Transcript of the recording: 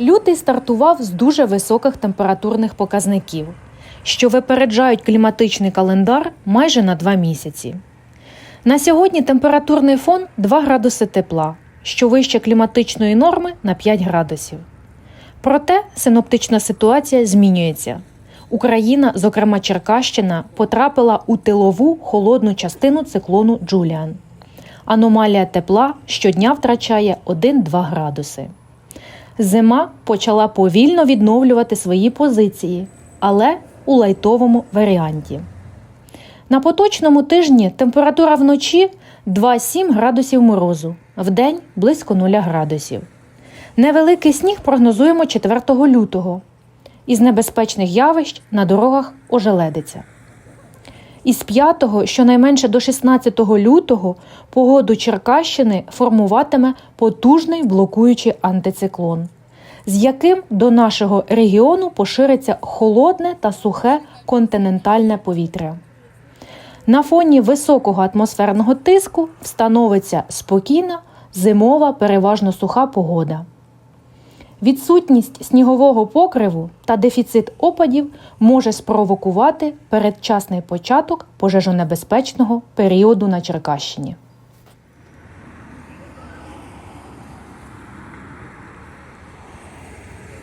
Лютий стартував з дуже високих температурних показників, що випереджають кліматичний календар майже на два місяці. На сьогодні температурний фон 2 градуси тепла, що вище кліматичної норми на 5 градусів. Проте синоптична ситуація змінюється. Україна, зокрема Черкащина, потрапила у тилову холодну частину циклону Джуліан. Аномалія тепла щодня втрачає 1-2 градуси. Зима почала повільно відновлювати свої позиції, але у лайтовому варіанті. На поточному тижні температура вночі 2-7 градусів морозу, вдень близько 0 градусів. Невеликий сніг прогнозуємо 4 лютого. Із небезпечних явищ на дорогах ожеледиться. Із 5 щонайменше до 16 лютого погоду Черкащини формуватиме потужний блокуючий антициклон, з яким до нашого регіону пошириться холодне та сухе континентальне повітря. На фоні високого атмосферного тиску встановиться спокійна, зимова, переважно суха погода. Відсутність снігового покриву та дефіцит опадів може спровокувати передчасний початок пожежонебезпечного періоду на Черкащині.